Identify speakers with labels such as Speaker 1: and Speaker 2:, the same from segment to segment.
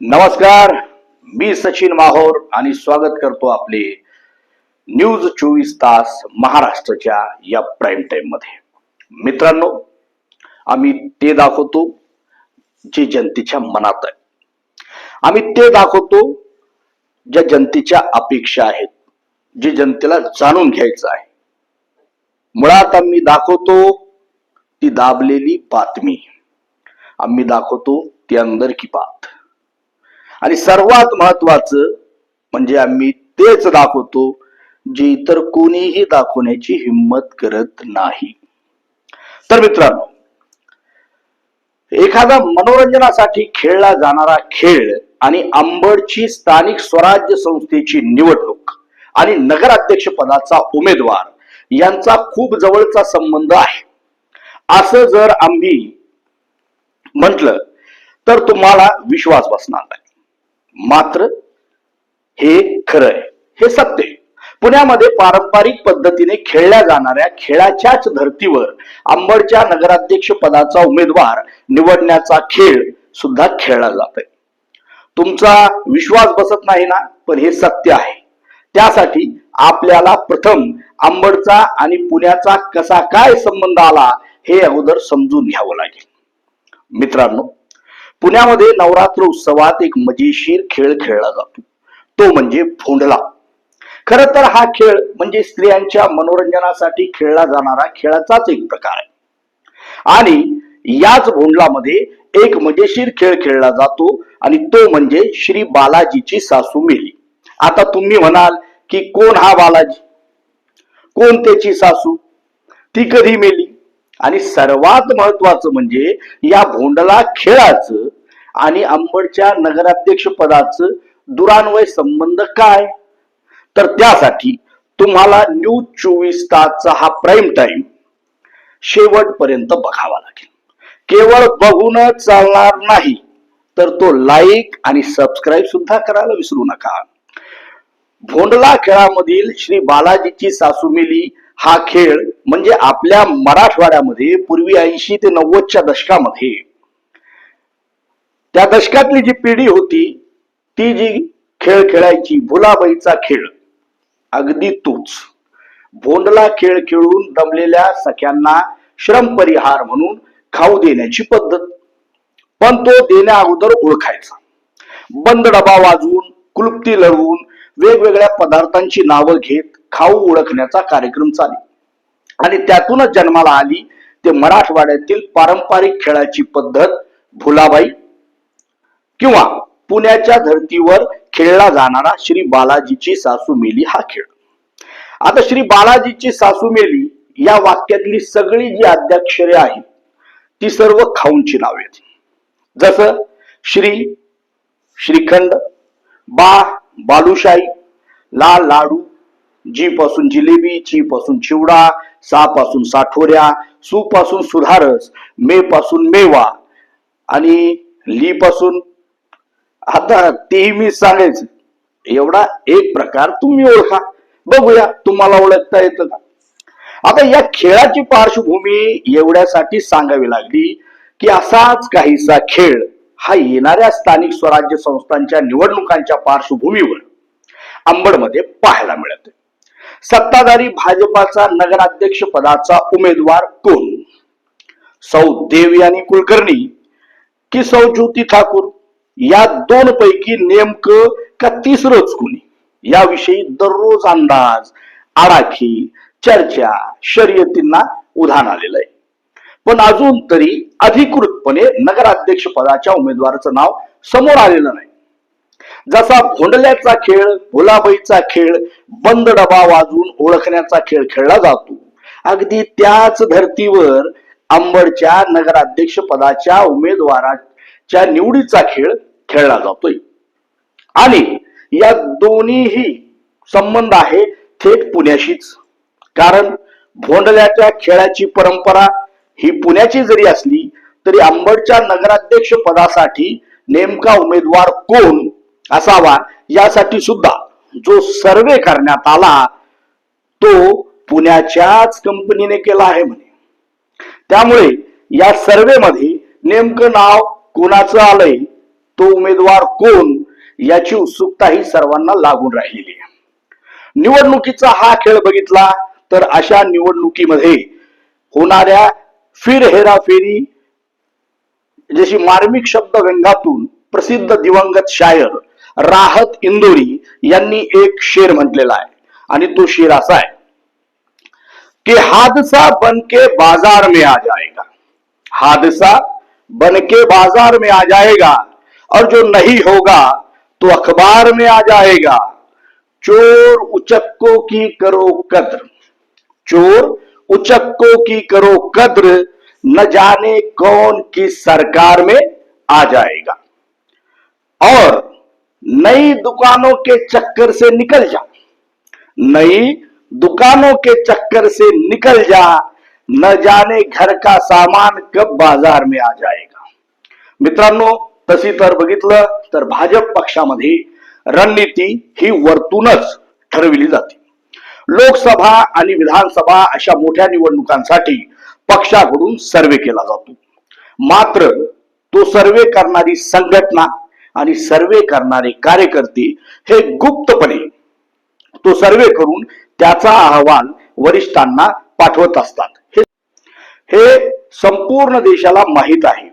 Speaker 1: नमस्कार मी सचिन माहोर आणि स्वागत करतो आपले न्यूज चोवीस तास महाराष्ट्राच्या या प्राईम टाइममध्ये. मित्रांनो आम्ही ते दाखवतो जे जनतेच्या मनात आहे. आम्ही ते दाखवतो ज्या जनतेच्या अपेक्षा आहेत जे जनतेला जाणून घ्यायचं आहे. मुळात आम्ही दाखवतो ती दाबलेली बातमी. आम्ही दाखवतो ती अंदर की बात आणि सर्वात महत्वाचं म्हणजे आम्ही तेच दाखवतो जे इतर कोणीही दाखवण्याची हिंमत करत नाही. तर मित्रांनो एखादा मनोरंजनासाठी खेळला जाणारा खेळ आणि अंबडची स्थानिक स्वराज्य संस्थेची निवडणूक आणि नगराध्यक्ष पदाचा उमेदवार यांचा खूप जवळचा संबंध आहे. असं जर आम्ही म्हटलं तर तुम्हाला विश्वास बसणार नाही. मात्र हे खरं आहे हे सत्य आहे. पुण्यामध्ये पारंपरिक पद्धतीने खेळल्या जाणाऱ्या खेळाच्याच धर्तीवर अंबडच्या नगराध्यक्ष पदाचा उमेदवार निवडण्याचा खेळ सुद्धा खेळला जातोय. तुमचा विश्वास बसत नाही ना पण हे सत्य आहे. त्यासाठी आपल्याला प्रथम अंबडचा आणि पुण्याचा कसा काय संबंध आला हे अगोदर समजून घ्यावं लागेल. मित्रांनो पुण्यामध्ये नवरात्र उत्सवात एक मजेशीर खेळ खेळला जातो. तो म्हणजे भोंडला खर तर हा खेळ म्हणजे स्त्रियांच्या मनोरंजनासाठी खेळला जाणारा खेळाचाच एक प्रकार आहे. आणि याच भोंडलामध्ये एक मजेशीर खेळ खेळला जातो आणि तो म्हणजे श्री बालाजीची सासू मेली. आता तुम्ही म्हणाल की कोण हा बालाजी? कोण त्याची सासू? ती कधी मेली? आणि सर्वात महत्वाचं म्हणजे या भोंडला खेळाचं आणि अंबडच्या नगराध्यक्ष पदाचं दुरान्वय संबंध काय? तर त्यासाठी तुम्हाला न्यूज चोवीस तासचा हा प्राईम टाइम शेवटपर्यंत बघावा लागेल. केवळ बघूनच चालणार नाही तर तो लाईक आणि सबस्क्राईब सुद्धा करायला विसरू नका. भोंडला खेळामधील श्री बालाजीची सासुमिली हा खेळ म्हणजे आपल्या मराठवाड्यामध्ये पूर्वी ऐंशी ते नव्वदच्या दशकामध्ये त्या दशकातली जी पिढी होती ती जी खेळ खेळायची भुलाबाईचा खेळ अगदी तूच. भोंडला खेळ खेळून दमलेल्या सख्यांना श्रम परिहार म्हणून खाऊ देण्याची पद्धत. पण तो देण्या अगोदर ओळखायचा. बंद डबा वाजवून कुलपती लढवून वेगवेगळ्या पदार्थांची नावं घेत खाऊ ओळखण्याचा कार्यक्रम चाले. आणि त्यातूनच जन्माला आली ते मराठवाड्यातील पारंपरिक खेळाची पद्धत भुलाबाई किंवा पुण्याच्या धर्तीवर खेळला जाणारा श्री बालाजीची सासू मेली हा खेळ. आता श्री बालाजीची सासू मेली या वाक्यातली सगळी जी आद्याक्षरे आहेत ती सर्व खाऊंची नावे आहेत. जसं श्री श्रीखंड बा बालुशाही लाल लाडू जी पासून जिलेबी ची पासून चिवडा सा पासून साठोऱ्या सु पासून सुधारस मे पासून मेवा आणि ली पासून आता तेही मी सांगायचं. एवढा एक प्रकार तुम्ही ओळखा. बघूया तुम्हाला ओळखता येतं का? आता या खेळाची पार्श्वभूमी एवढ्यासाठी सांगावी लागली की असाच काहीसा खेळ हा येणाऱ्या स्थानिक स्वराज्य संस्थांच्या निवडणुकांच्या पार्श्वभूमीवर अंबडमध्ये पाहायला मिळत सत्ताधारी भाजपाचा नगराध्यक्ष पदाचा उमेदवार कोण? सौ देवयानी कुलकर्णी की सौ ज्योती ठाकूर? या दोन पैकी नेमकं का तिसरंच कुणी? याविषयी दररोज अंदाज आडाखी चर्चा शर्यतींना उधाण आलेलं आहे. पण अजून तरी अधिकृतपणे नगराध्यक्ष पदाच्या उमेदवाराचं नाव समोर आलेलं नाही. जसा भोंडल्याचा खेळ भुलाबाईचा खेळ बंद डबा वाजून ओळखण्याचा खेळ खेळला जातो अगदी त्याच धर्तीवर अंबडच्या नगराध्यक्ष पदाच्या उमेदवाराच्या निवडीचा खेळ खेळला जातोय. आणि या दोन्हीही संबंध आहे थेट पुण्याशीच. कारण भोंडल्याच्या खेळाची परंपरा ही पुण्याची जरी असली तरी अंबडच्या नगराध्यक्ष पदासाठी नेमका उमेदवार कोण असावा यासाठी सुद्धा जो सर्वे करण्यात आला तो पुण्याच्याच कंपनीने केला आहे म्हणे. त्यामुळे या सर्वे मध्ये नेमकं नाव कोणाचं आलंय तो उमेदवार कोण याची उत्सुकता ही सर्वांना लागून राहिलेली आहे. निवडणुकीचा हा खेळ बघितला तर अशा निवडणुकीमध्ये होणाऱ्या फिर हेराफेरी जशी मार्मिक शब्द व्यंगातून प्रसिद्ध दिवंगत शायर राहत इंदोरी यांनी एक शेर म्हटलेला आहे आणि तो शेर असा आहे कि हादसा बनके बाजार में आ जाएगा हादसा बनके बाजार में आ जाएगा और जो नहीं होगा तो अखबार में आ जाएगा। चोर उचक्कों की करो कद्र। चोर उचक्कों की करो कद्र, न जाने कौन की सरकार में आ जाएगा। और नई दुकानों के चक्कर से निकल जा। नई दुकानों के चक्कर से निकल जा। न जाने घर का सामान कब बाज़ार में आ जाएगा। मित्रांनो तशी तर बघितलं तर भाजप पक्षामध्ये रणनीती ही वरतूनच ठरविली जाते. लोकसभा आणि विधानसभा अशा मोठ्या निवडणुकांसाठी पक्षाकडून सर्वे केला जातो. मात्र तो सर्वे करणारी संघटना आणि सर्वे करणारे कार्यकर्ते हे गुप्तपणे तो सर्वे करून त्याचा अहवाल वरिष्ठांना पाठवत असतात. हे संपूर्ण देशाला माहीत आहे.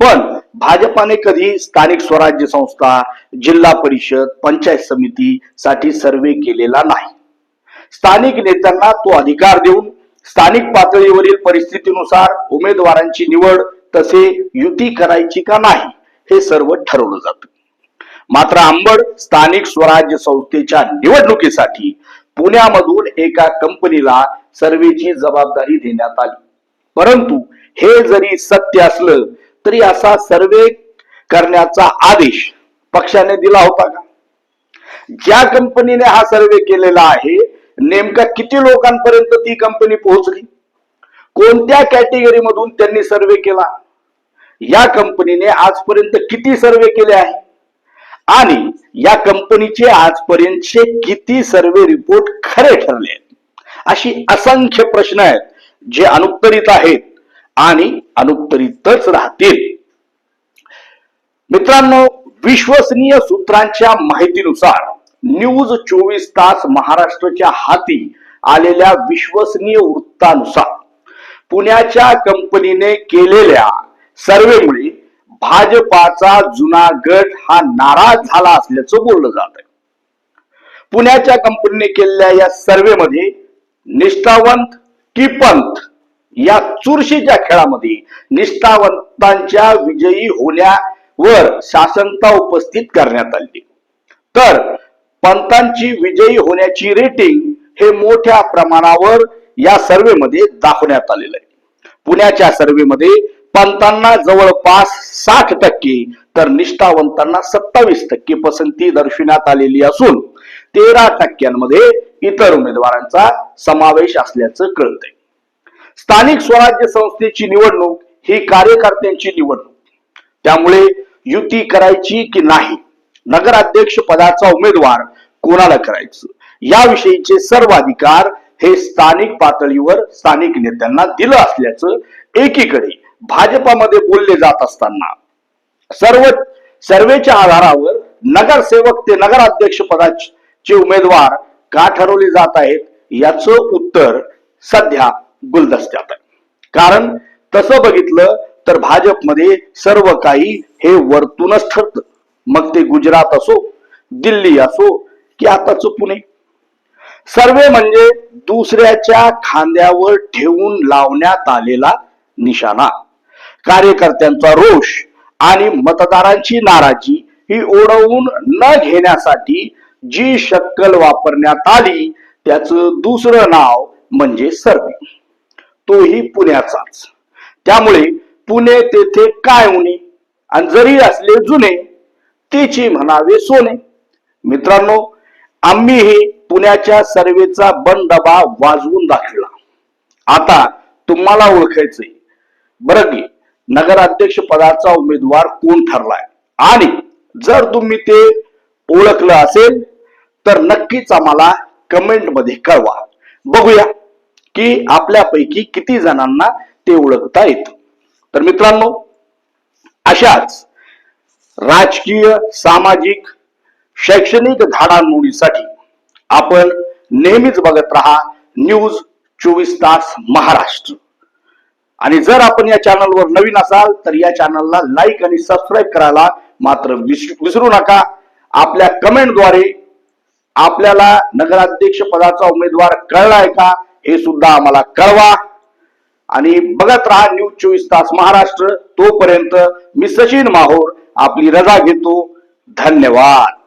Speaker 1: पण भाजपाने कधी स्थानिक स्वराज्य संस्था जिल्हा परिषद पंचायत समिती साठी सर्वे केलेला नाही. स्थानिक नेत्यांना तो अधिकार देऊन स्थानिक पातळीवरील परिस्थितीनुसार उमेदवारांची निवड तसे युती करायची का नाही हे सर्व ठरवलं जात. मात्र आंबड स्थानिक स्वराज्य संस्थेच्या निवडणुकीसाठी पुण्यामधून एका कंपनीला सर्वेची जबाबदारी देण्यात आली. परंतु हे जरी सत्य असलं तरी असा सर्वे करण्याचा आदेश पक्षाने दिला होता का? ज्या कंपनीने हा सर्वे केलेला आहे नेमका किती लोकांपर्यंत ती कंपनी पोहोचली? कोणत्या कॅटेगरी मधून त्यांनी सर्वे केला? या कंपनीने आजपर्यंत किती सर्वे केले आहे? आणि या कंपनीचे आजपर्यंतचे किती सर्वे रिपोर्ट खरे ठरले आहेत? अशी असंख्य प्रश्न आहेत जे अनुत्तरित आहेत. आणि अनुत्तरितच राहतील. मित्रांनो विश्वसनीय सूत्रांच्या माहितीनुसार न्यूज चोवीस तास महाराष्ट्राच्या हाती आलेल्या विश्वसनीय वृत्तानुसार पुण्याच्या कंपनीने केलेल्या सर्वेमुळे भाजपाचा जुना गट हा नाराज झाला असल्याचं बोललं जात आहे पुण्याच्या कंपनीने केलेल्या या सर्वेमध्ये निष्ठावंत कीपंत या चुरशीच्या खेळामध्ये निष्ठावंतांच्या विजयी होण्यावर शासनता उपस्थित करण्यात आली. तर पंतांची विजयी होण्याची रेटिंग हे मोठ्या प्रमाणावर या सर्वेमध्ये दाखवण्यात आलेलं आहे. पुण्याच्या सर्वेमध्ये पंतांना जवळपास साठ टक्के तर निष्ठावंतांना सत्तावीस टक्के पसंती दर्शविण्यात आलेली असून तेरा टक्क्यांमध्ये इतर उमेदवारांचा समावेश असल्याचं कळतंय. स्थानिक स्वराज्य संस्थेची निवडणूक ही कार्यकर्त्यांची निवडणूक. त्यामुळे युती करायची की नाही नगराध्यक्ष पदाचा उमेदवार कोणाला करायचं याविषयीचे सर्व अधिकार हे स्थानिक पातळीवर स्थानिक नेत्यांना दिलं असल्याचं एकीकडे भाजपामध्ये बोलले जात असताना सर्व सर्वेच्या आधारावर नगरसेवक ते नगराध्यक्ष पदाचे उमेदवार का ठरवले जात आहेत याचं उत्तर सध्या गुलदस्त्यात आहे. कारण तसं बघितलं तर भाजपमध्ये सर्व काही हे वरतूनच ठरतं. मग ते गुजरात असो दिल्ली असो की आताच पुणे सर्वे म्हणजे दुसऱ्याच्या खांद्यावर ठेवून लावण्यात आलेला निशाणा. कार्यकर्त्यांचा रोष आणि मतदारांची नाराजी ही ओढवून न घेण्यासाठी जी शक्कल वापरण्यात आली त्याचं दुसरं नाव म्हणजे सर्वे. तोही पुण्याचाच. त्यामुळे पुणे तेथे काय उणे आणि जरी असले जुने तिची म्हणावे सोने. मित्रांनो आम्हीही पुण्याच्या सर्वेचा बंदबा वाजवून दाखविला. आता तुम्हाला ओळखायचंय बरं की नगराध्यक्ष पदाचा उमेदवार कोण ठरलाय? आणि जर तुम्ही ते ओळखलं असेल तर नक्कीच आम्हाला कमेंटमध्ये कळवा. बघूया. की आपल्यापैकी किती जणांना ते ओळखता येतं. तर मित्रांनो अशाच राजकीय सामाजिक शैक्षणिक घडामोडीसाठी आपण नेहमीच बघत राहा न्यूज चोवीस तास महाराष्ट्र. आणि जर आपण या चॅनलवर नवीन असाल तर या चॅनलला लाईक आणि सबस्क्राईब करायला मात्र विसरू नका. आपल्या कमेंटद्वारे आपल्याला नगराध्यक्ष पदाचा उमेदवार कळलाय का? हे सुद्धा आम्हाला कळवा. आणि बघत राहा न्यूज चोवीस तास महाराष्ट्र. तोपर्यंत मी सचिन माहोर आपली रजा घेतो. धन्यवाद.